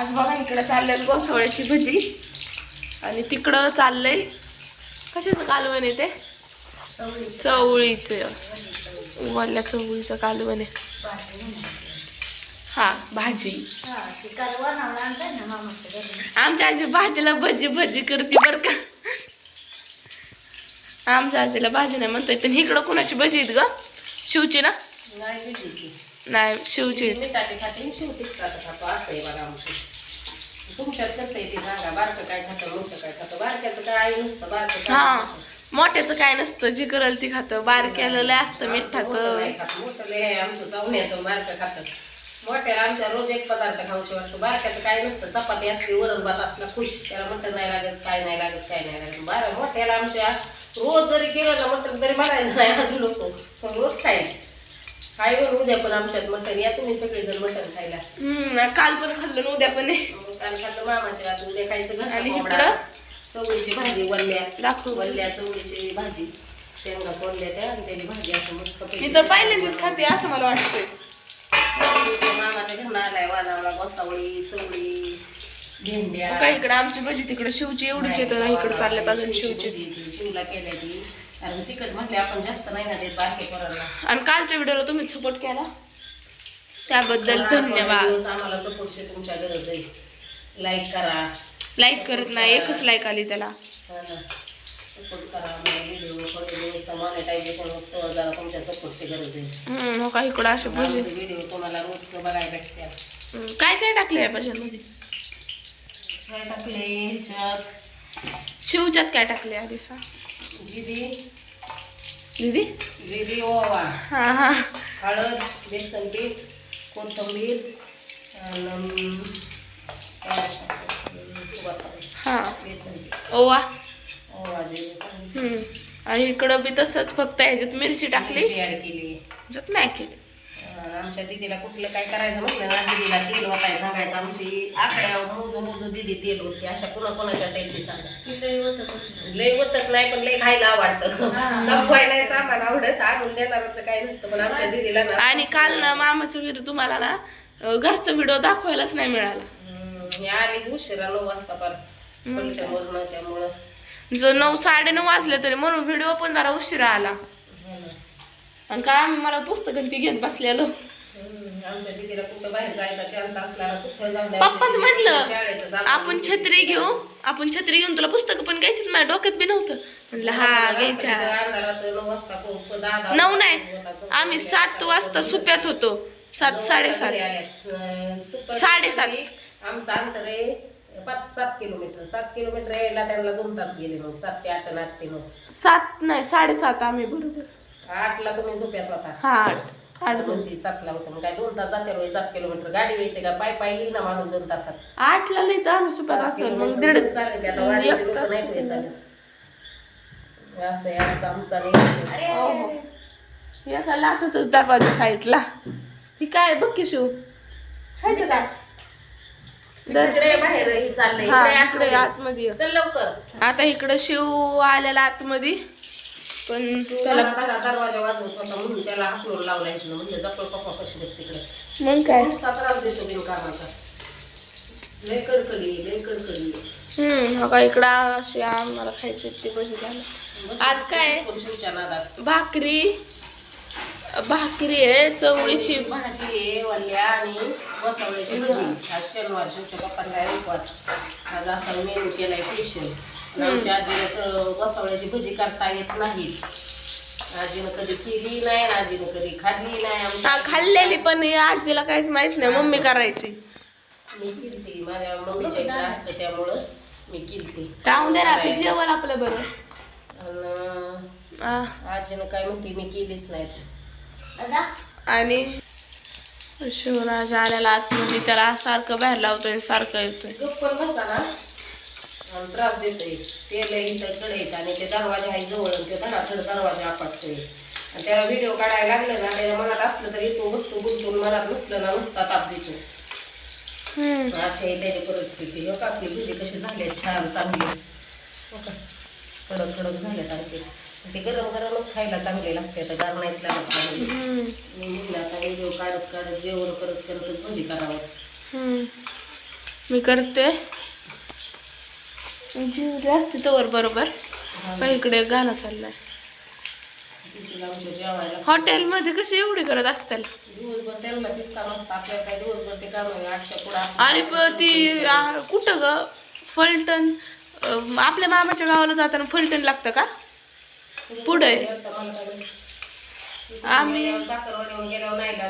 आज बघा इकडे चाललंय गोसवळ्याची भजी. आणि तिकडं चाललंय कशाचं कालवण आहे ते? चवळीचं. वल्ल्या चवळीचं कालवण आहे. हा भाजी. आमच्या आजी भाजीला भजी भजी करते बरं का. आमच्या आजीला भाजी नाही म्हणता येत. आणि इकडं कुणाची भजी आहेत ग? शिवची ना? नाही शिवची. तुमच्यात कसं सांगा बारकं काय खातं मोठं काय खातं. बारक्याचं काय नुसतं बारकं काय हा. मोठ्याचं काय नसतं जे करल ती खातं. बारक्याला लय असतं मोठं मिठाचं नाही खात. मोठं लय आहे. आमचं चावण्याचं बारकं खातं. मोठ्याला आमच्या रोज एक पदार्थ खाऊशी वाटतो. बारक्याचं काय नसतं. चपाती असली वरण भात असला खुश. त्याला मटण नाही लागत काय नाही लागत काय नाही लागत. बारा मोठ्याला आमच्या रोज जरी केलं ना मटण तरी म्हणायचं नाही आज लोक. पण रोज उद्या पण आमच्यात मटण. या तुम्ही सगळेजण मटण खायला. हम्म काल पण खाल्लं उद्या पण आहे. खाल्लं मामाच्या हातून उद्या खायचं घरचा आणि कोंबडा. इकडं? चवळीची भाजी वल्ल्या. दाखवू. वल्ल्या चवळीची भाजी. शेंगा सोडल्या त्या आणि त्याची भाजी असं मस्त मी तर पहिल्यांदाच खाते असं मला वाटतंय. मामाच्या घरनं आलाय वानावला गोसावळी चवळी भेंड्या. काय इकडे आमची भजी तिकडे शिवची एवढीच येतं इकडे चालल्यात अजून शिवची शिवला केल्या ती कारण तिकट म्हटले आपण जास्त नाही ना देत बारके पोरांना. आणि कालच्या व्हिडिओला तुम्ही सपोर्ट केला? त्याबद्दल धन्यवाद. आम्हाला सपोर्टची तुमच्या गरज आहे. लाईक करा. लाईक करत नाही एकच लाईक आली त्याला. हो का? इकडं असे भजी हम्म, काय काय काय टाकले ह्याच्यात. शिवच्यात काय टाकले आधी सांग जिरी दीदी जिरी ओवा. हा हा. हळद बेसन पीठ कोथिंबीर आणि काय असं, बसावे. हा. ओवा. आणि इकडं बी तसंच फक्त ह्याच्यात मिरची टाकली. ह्याच्यात नाही केली. आमच्या दिदीला कुठलं काय करायचं म्हटलं ना दिदीला तेल होताय सांगायचं. आमची आकड्यावर मोजू मोजू दिदी तेल होती. अशा कुणा कोणाच्या टेलची सांगा. लय होतच नाही पण लय खायला आवडतं. संपवाय नाही सामान आवडत. आणून देणारच काय नसतं पण आमच्या दिदीला ना. आणि काल ना मामाचं व्हिडिओ तुम्हाला ना घरचा व्हिडिओ दाखवायलाच नाही मिळाला. मी आली उशिरा नऊ वाजता पार पलटण वरून त्यामुळं जो नऊ साडे नऊ वाजले तरी म्हणून व्हिडिओ पण जरा उशिरा आला. हो ना. आणि काय आम्ही मला पुस्तकं ती घेत बसलेलो. हम्म, आमच्या दिदीला कुठं बाहेर जायचा चान्स असला ना कुठं जाऊन पप्पाच शाळेचं जाणं. आपण छत्री घेऊ आपण छत्री घेऊन तुला पुस्तकं पण घ्यायचीच माझ्या डोक्यात बी नव्हतं. म्हणलं हा घ्यायच्या अंधारात नऊ वाजता खूप दहा- नऊ नाही आम्ही सात वाजता सुप्यात होतो. सात साडेसात. साडेसात. आमचं अंतर आहे पाच सात किलोमीटर. सात किलोमीटर यायला त्यांना दोन तास गेले मग. सात ते आठ आणि आठ ते नऊ. सात नाही साडेसात आम्ही बरोबर. आठला तुम्ही झोप्यात होता. हा आठ. आठ दोन ते सातला होतं. मग काय दोन तास जाते रोज सात किलोमीटर. गाडी व्हायची का? पाय पाय येईल ना माणूस दोन तासात. आठला नाही तर आम्ही सुप्यात असेल मग दीड चालेल एक लोकं तास नाही पुढे चालत. असं आहे आमचं आमचा नाही हो हो. एका लाथतच दरवाजा साईडला. ही काय बघ की शिव. हाय का तिकडे बाहेर हे चाललंय. हा इकडे इकडे आतमध्ये. आतमध्ये. ये. चल लवकर. आता इकडं शिव आलेला आतमध्ये. पण त्याला त्याला दरवाजा वाजवत होता म्हणून त्याला हाकलून लावला इथलं म्हणजे जपळ पप्पा कशी बस तिकडे मग काय? नुसता त्रास देतो बिनकामाचा. लय कडकडी लय कडकडी हम्म हो का इकडं अशी आम्हाला खायची ती झालं. आज काय? नादात भाकरी. भाकरी आहे चवळीची. भाजी वल्ल्या आणि बसवळ्याची भजी. आज शनिवार शेवटच्या पप्पांना काय उपवास? आज असा मेनू केलाय स्पेशल आमच्या आजीला तर बसवळ्याची भजी करता येत नाही. आजीनं कधी केली नाही आजीनं कधी खाल्ली नाही. हा खाल्लेली पण आजीला काहीच माहीत नाही मम्मी करायची. मी केलती माझ्या मम्मीच्या इकडे असतं त्यामुळं मी केलती. राहून दे ना आता जेवण आपलं बरं. आजीनं काय म्हणते मी केलीच नाही. आणि शिवराज आलेला आतमध्ये त्याला सारखं बाहेर लावतोय सारखं येतोय. त्रास देतोय. तेल आणि ते दरवाजा आहे जवळ ते दरवाजा आपटतोय. आणि त्याला व्हिडिओ काढायला लागलं ना मनात असलं तरी तो वस्तू गुंतून मनात नसलं ना नुसता ताप देतो. हम्म. अशी आहे त्याची परिस्थिती. हो का आपली भजी कशी झाली? छान चांगली. हो कडक कडक झाल्यात आणखी ते गरम गरमच खायला चांगले लागते आता गार नाहीत लागत आता व्हिडिओ काढत काढत जेवण करत करतच भजी करावं. हम्म. मी करते. जीव असते तवर बरोबर पण इकडे गाणं चाललंय. जेवायला. हॉटेलमध्ये कशी एवढी करत असतील? दिवसभर त्यांना तीच काम असतं. आपल्याला काय दिवसभर ते काम पुढं आणि प- ती आ, कुठं ग? फलटण अं, आपल्या मामाच्या गावाला जाताना फलटण लागतं का? पुढे? आम्ही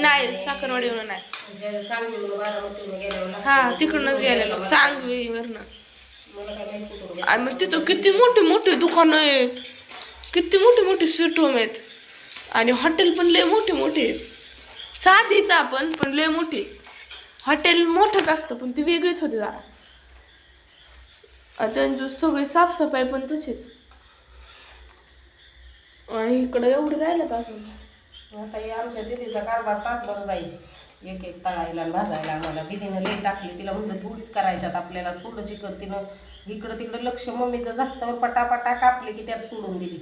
नाही साखरवाडीवर नाही. नाही हा तिकडूनच गेलेलो. सांगवीवरनं. आणि मग तिथं किती मोठी मोठी दुकानं आहेत किती मोठी मोठी स्वीट होम आहेत. आणि हॉटेल पण लय मोठी मोठी आहेत. साधीच आपण पण लय मोठी. हॉटेल मोठंच असतं पण ती वेगळीच होती जरा. त्यांची सगळी साफसफाई पण तशीच. आणि इकडं एवढं राहिलं अजून. आता हे आमच्या दिदीचा कारभार तासभर जाईल. एक एक तळायला आणि भाजायला आम्हाला. दिदीनं लई टाकली. तिला म्हटलं थोडीच करायच्यात आपल्याला. थोडं चिकन तिनं इकडं तिकडं लक्ष मम्मीचं जास्तवर पटापटा कापले की त्यात सोडून दिली.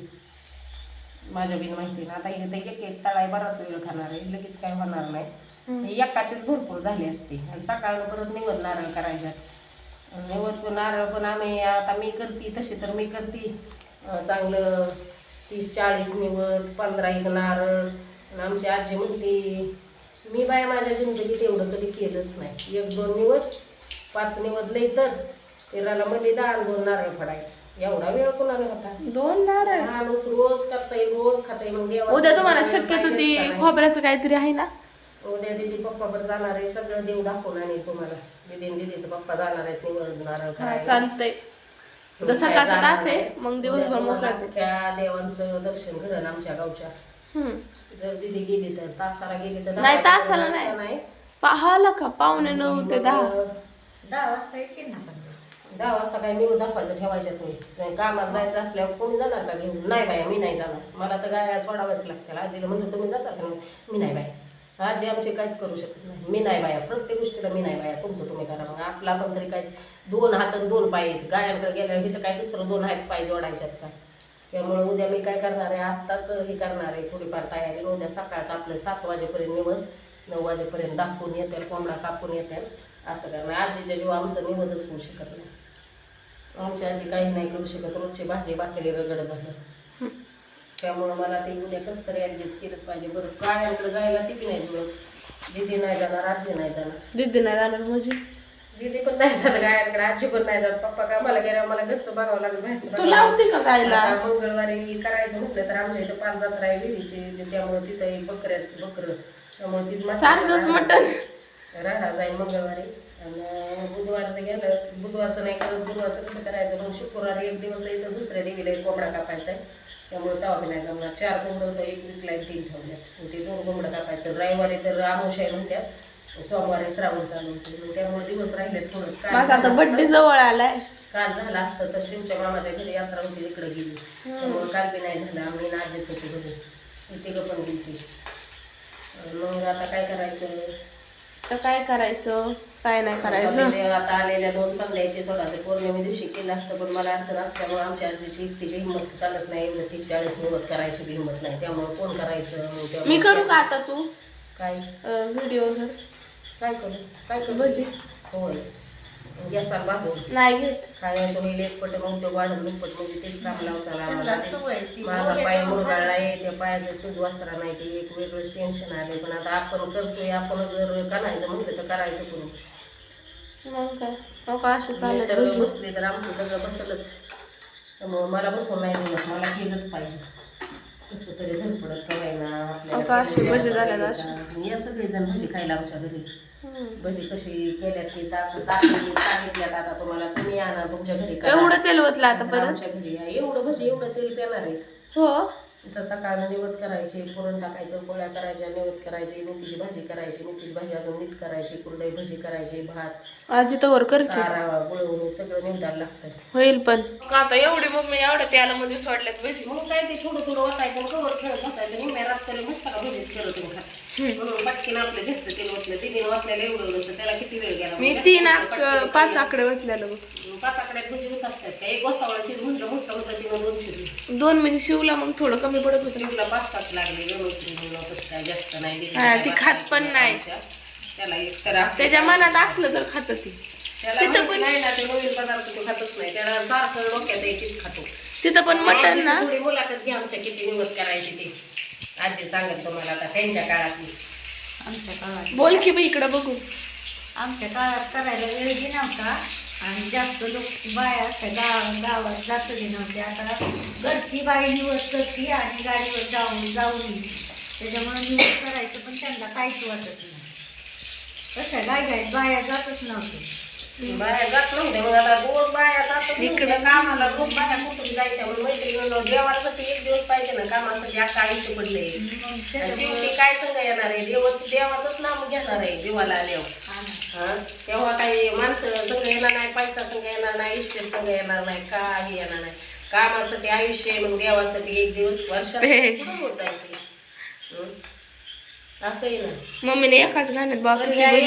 माझ्या बिन माहितीनं आता इथे एक एक तळाय बराच वेळ खाणार आहे. लगेच काय होणार नाही. एकाचेच भरपूर झाले असते. आणि सकाळनं परत निवड नारळ करायच्यात. निवड पण नारळ पण आम्ही आता मी करते तशी तर मी करते. चांगलं तीस चाळीस निवड पंधरा एक नारळ. आणि आमची आजी म्हणते मी बाय माझ्या जिंदगीत एवढं कधी केलंच नाही. एक दोन निवड पाच निवड लई तर. तेराला मध्ये दहा दोन नारळ पडायचं एवढा वेळ कोणाला होता? दोन नारळ? माणूस रोज करता येईल रोज खाता येईल मग उद्या तुम्हाला शक्यतो ती नाही? खोबऱ्याचं काहीतरी आहे ना? उद्या दिदी पप्पा बरं जाणार आहे सगळं देव दाखवून आणि तुम्हाला. दिदी दिदीचं पप्पा जाणार आहेत निवड नारळ हा करायला. चालतंय. काय सकाळचा तास आहे. मग दिवसभर मोकळाच आहे. त्या देवांचं दर्शन घडलं आमच्या गावच्या. जर दिदी गेली तर तासाला गेली तर नाही, तासाला नाही. पाहाला का? पावणे नऊ ते दहा. दहा वाजता यायची ना दहा वाजता काय निवड दाखवायचं ठेवायच्यात नाही. नाही कामाला जायचं असल्यावर कोणी जाणार का घेऊन? नाही बाया मी नाही जाणार. मला तर गाया सोडाव्याच लागतील. आजीला म्हणलं तुम्ही जाता का? नाही? मी नाही बाया आजी आमचे काहीच करू शकत नाही. मी नाही बाया. प्रत्येक गोष्टीला मी नाही बाया. तुमचं तुम्ही करा. मग आपला पण तरी काय दोन हात आणि दोन पाय आहेत. गायांकडे गेल्यावर इथं काय दुसरं दोन हात पाय जोडायच्यात का? त्यामुळे उद्या मी काय करणार आहे? आत्ताच हे करणार आहे. थोडीफार तयारी उद्या सकाळचं आपलं सात वाजेपर्यंत निवड. नऊ वाजेपर्यंत दाखवून येते. कोंबडा कापून येते. असं करणार. आजीच्या जीव आमचं निवडच होऊ शकत नाही. आमची आजी काही नाही करू शकत. रोजची भाजी बाकी रगड झालं. त्यामुळं मला ते उद्या कसं तरी ॲडजस्ट केलंच पाहिजे. बरं गायांकडे जायला ती बी नाही जुळत. दिदी नाही जाणार आजी नाही जाणार. दिदी नाही राहणार म्हणजे? दिदी पण नाही जात गायांकडे आजी पण नाही जात. पप्पा कामाला गेल्यावर मला घरचं बघावं लागेल बाहेरचं तू बघावं लावते का गायला? आता मंगळवारी करायचं म्हटलं तर आमच्या इथं पाच जत्रा आहे विहिरीची त्यामुळे तिथं बकऱ्याचं बकरं. त्यामुळे मस्त सारखंच मटण. राहणार जाईल मंगळवारी. आणि बुधवारचं गेलं बुधवारचं नाही करत गुरुवारचं कसं करायचं? मग शुक्रवारी एक दिवस इथं दुसऱ्या देवीला एक कोंबडा कापायचा आहे. त्यामुळे तेव्हा बी नाही जमणार. चार कोंबडं होतं एक वीसला एक तीन ठेवल्यात. मग ते दोन कोंबडं कापायचं. रविवारी तर आमोशाही म्हणतात सोमवारी श्रावण चालू होते. त्यामुळे दिवस राहिले थोडं. माझा आता बड्डे जवळ आलाय. काल झालं असतं तर शिवच्या मामाच्या घरी यात्रा होती तिकडे गेली. त्यामुळे काल बी नाही झालं. आम्ही नाजेच होते घरी तिकडं पण गेली मग आता काय करायचं? तर काय करायचं? काय नाही करायचं. आता आलेल्या दोन संध्याचे सोडा ते पौर्णिमे दिवशी केलं असतं पण मला अडचण असल्यामुळे आमच्या आजीची इतकी हिंमत चालत नाही. तीस चाळीस निवड करायची हिंमत नाही. त्यामुळे कोण करायचं? मी करू का आता तू? काय? व्हिडिओ काय करू? काय करू? भजी होय. नाही घेत एक पट मग ते वाढून दुप्पट म्हणजे तेच काम माझा पाय मुरगाळला आहे त्या पायाचं सूज वस्त्रा नाही ते एक वेगळंच टेन्शन आले पण आता आपण करतोय आपण जर करायचं म्हटलं तर करायचं करू मग काय? हो असं तर बसले तर आमचं सगळं बसलंच. त्यामुळं मला बसवून नाही दिलं मला केलंच पाहिजे. कसं तरी धडपडत करायला हो. आपल्याला या सगळेजण भजी खायला आमच्या घरी. भजी कशी केल्यात ती दाखवली सांगितल्यात आता तुम्हाला तुम्ही आणा तुमच्या घरी करा. एवढं तेल ओतलं आता परत आमच्या घरी या. एवढं भजी एवढं तेल पेणार आहेत हो तर सकाळनं निवत करायचे पुरण टाकायचं पोळ्या करायच्या निवत करायची मेथीची भाजी करायची मेथीची भाजी अजून नीट करायची कुरडई भजी करायची भात आजी तर वर करते. सारा गुळवून हे सगळं निवडायला लागतं होईल पण. आता एवढी मम्मी एवढं त्याला सोडल्यात भजी. मग काय ते थोडं थोडं वाचायचं आणि कवर खेळत बसायचं. निम्या रात्री मस्त का भजीत केलं तुम्ही म्हणून पटकीन आपलं जास्त तेल वाटलं तिने वाटल्याला एवढं त्याला किती वेळ गेला? मी तीन पाच आकडे वाचलेलं आकड्यात भजी होत असतात. त्या एक चिर म्हटलं मोठं होतं तिनं दोन म्हणजे शिवला मग थोडं कमी पडत होतं. चिरला पाच सात लागले तसं काय जास्त नाही. दिली. हा, ती खात पण नाही. त्याला एक तर असं त्याच्या मनात असलं तर खात ती. त्याला तिथं माहिती पण- नाही ना ते नवीन पदार्थ तो खातच नाही. त्याला सारखं डोक्यात आहे तीच खातो. तिथं पण मटन ना? थोडी मुलाखत घ्या आमच्या किती निवड करायची ते. आजी सांगत तुम्हाला आता त्यांच्या काळातली. आमच्या काळात बोल की बाई इकडं बघू. आमच्या काळात करायला वेळ बी नव्हता आणि जास्त लोक बाया गाव गावात जात बी नव्हते. आता घरची बाई निवड करते आणि गाडीवर जाऊन जाऊन. त्याच्यामुळे निवड करायचं पण त्यांना काहीच वाटत नाही. गाय गाय बाया जातच नव्हते बाया जात नव्हत्या मग आता रोज बाया जात इकडे कामाला रोज बाया कुठून जायच्या? मग देवाला तर एक दिवस पाहिजे ना कामासाठी? अख्खा आयुष्य पडले? मग शेवटी काय संग येणार आहे? देवच देवाचंच नाव घेणार आहे देवाला आल्यावर. तेव्हा काही माणसं संघ येणार नाही पैसा संघ येणार नाही इस्टेट संघ येणार नाही काही येणार नाही. कामासाठी आयुष्य आहे मग देवासाठी एक दिवस वर्षात हे. होत? हं? असंही ना. मम्मीने एकाच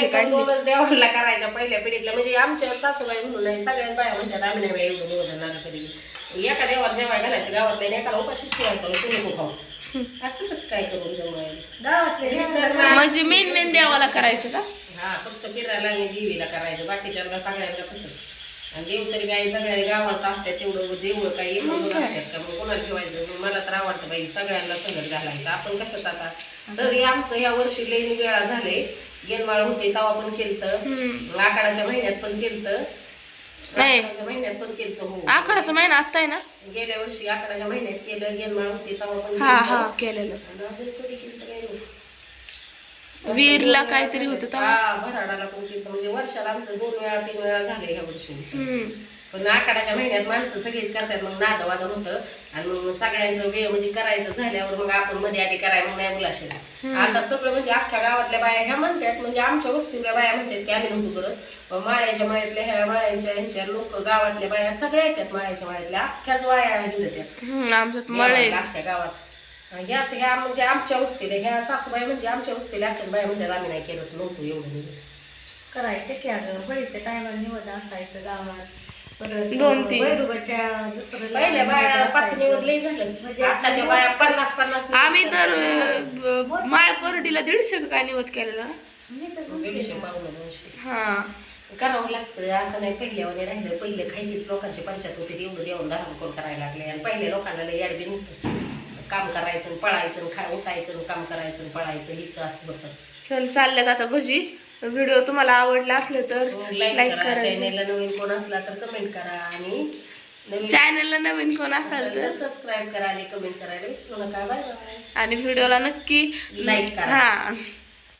एक काढली. दोनच देवाला करायच्या पहिल्या पिढीतल्या. म्हणजे आमच्या सासूबाई म्हणून नाही सगळ्याच बाया म्हणतात आम्ही नाही बाई एवढं कधी एका देवाला जेवाय घालायचं गावातल्या आणि एकाला उपाशी ठेवायचं तुम्ही खूप खाऊ असं कसं काय करून जमायला म्हणजे मेन मेन देवाला करायचं का? हा फक्त फिरायला आणि देवीला करायचं. बाकीच्या सगळ्यांना कसं? आणि देव तरी काय सगळ्या गावात असतात तेवढं देऊळ काही एक दोन असतात का? मग कोणाला ठेवायचं? मला तर आवडतं बाई सगळ्यांना सगळं घालायचं. आपण कशात आता? तरी आमचं या वर्षी लेणी वेळा झाले गेनमाळ होते तेव्हा पण केलतं. आखाडाच्या महिन्यात पण केलतं. महिन्यात पण केलतं हो. आखाडाचा महिना असताय ना? गेल्या वर्षी आखाडाच्या महिन्यात केलं गेनमाळ होते तेव्हा पण केलेलं आणि अजून कधी केलतं काय माहिती. वीरला काहीतरी होतं. हा भराडाला म्हणजे वर्षाला आमचं दोन वेळा तीन वेळा झाले ह्या वर्षी. पण आखाडाच्या महिन्यात माणसं सगळीच करतात मग नाद वादन होतं. आणि मग सगळ्यांचं वेळ म्हणजे करायचं झाल्यावर मग आपण मध्ये आधी कराय मग नाही मुलाशीला. आता सगळं म्हणजे अख्ख्या गावातल्या बाया ह्या म्हणतात म्हणजे आमच्या वस्तीतल्या बाया म्हणतात की आम्ही नव्हतो करत पण माळ्याच्या माळ्यातल्या ह्या माळ्यांच्या ह्यांच्या लोक गावातल्या बाया सगळ्या येतात माळ्याच्या माळ्यातल्या. अख्ख्याच बाया आमच्यात मळे देवाला अख्ख्या गावात. ह्याच ह्या म्हणजे आमच्या वस्तीला ह्या सासूबाई म्हणजे आमच्या वस्तीला अख्ख्या बाया म्हणतात आम्ही नाही केलं नव्हतं एवढं म्हणजे करायचे की अगं बळीच्या टायमाला निवड असायचं गावात. परत दोन तीन. बैरोबाच्या जत्रेला पहिल्या बाया निवद पाच असायचं. निवड लई झालं. म्हणजे आताच्या बाया पन्नास पन्नास निवद आम्ही तर. अं, माळ परडीला दीडशे का काय निवत केलेला? मी तर दीडशे दोनशे हा. करावं लागतं. आता नाही पहिल्यावाने राहिलं. पहिले खायचीच लोकांची पंचायत होती एवढं देऊन धारण करून करायला लागले. आणि पहिल्या लोकांना लई अडबी नव्हतं काम करायचं पळायचं खा उठायचं काम करायचं पळायचं हीच असं होतं. चल चालल्यात आता भजी. व्हिडिओ तुम्हाला आवडला असले तर लाईक लाईक करा चॅनेलला नवीन कोण असला तर कमेंट करा आणि चॅनलला नवीन कोण असाल तर सबस्क्राईब करा आणि कमेंट करायला विसरू नका. बाय बाय आणि व्हिडिओला नक्की Like करा. हा.